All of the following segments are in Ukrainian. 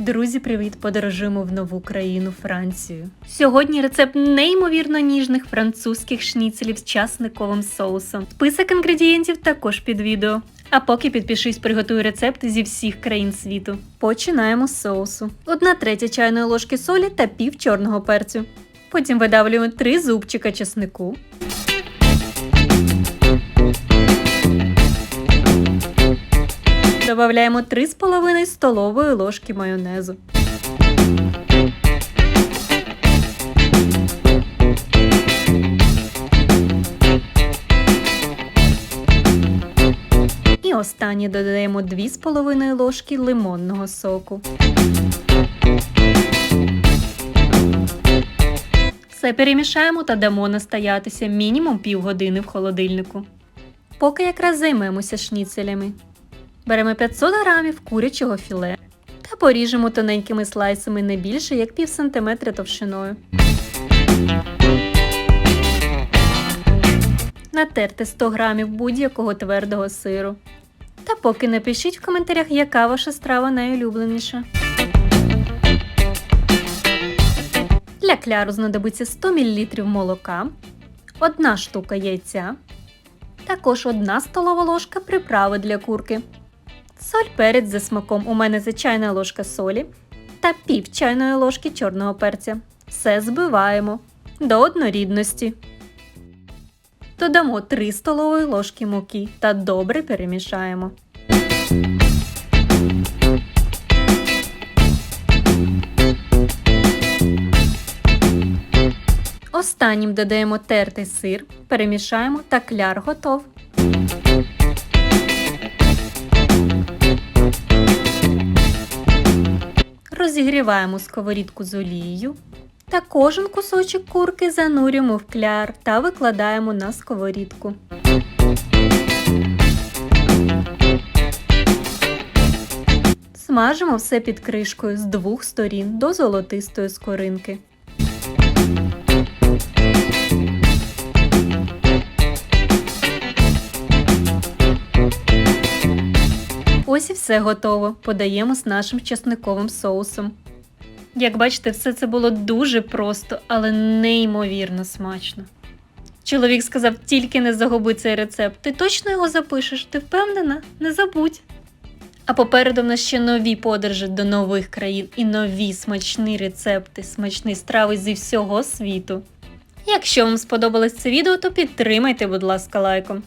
Друзі, привіт! Подорожуємо в нову країну Францію. Сьогодні рецепт неймовірно ніжних французьких шніцелів з часниковим соусом. Список інгредієнтів також під відео. А поки підпишись, приготуй рецепт зі всіх країн світу. Починаємо з соусу: 1 третя чайної ложки солі та пів чорного перцю. Потім видавлюємо 3 зубчика чеснику. Добавляємо 3,5 столової ложки майонезу. І останнє додаємо 2,5 ложки лимонного соку. Все перемішаємо та дамо настоятися мінімум півгодини в холодильнику. Поки якраз займемося шніцелями. Беремо 500 грамів курячого філе та поріжемо тоненькими слайсами не більше як пів сантиметра товщиною. Натерти 100 грамів будь-якого твердого сиру. Та поки напишіть в коментарях, яка ваша страва найулюбленіша. Для кляру знадобиться 100 мл молока, 1 штука яйця, також 1 столова ложка приправи для курки. Соль перець за смаком. У мене це чайна ложка солі та пів чайної ложки чорного перця. Все збиваємо до однорідності. Додамо 3 столові ложки муки та добре перемішаємо. Останнім додаємо тертий сир, перемішаємо та кляр готов. Розігріваємо сковорідку з олією та кожен кусочок курки занурюємо в кляр та викладаємо на сковорідку. Смажимо все під кришкою з двох сторін до золотистої скоринки. Ось і все готово. Подаємо з нашим часниковим соусом. Як бачите, все це було дуже просто, але неймовірно смачно. Чоловік сказав, тільки не загуби цей рецепт. Ти точно його запишеш? Ти впевнена? Не забудь. А попереду в нас ще нові подорожі до нових країн і нові смачні рецепти, смачні страви зі всього світу. Якщо вам сподобалось це відео, то підтримайте, будь ласка, лайком.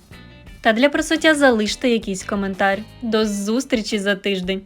Та для просуття залиште якийсь коментар. До зустрічі за тиждень!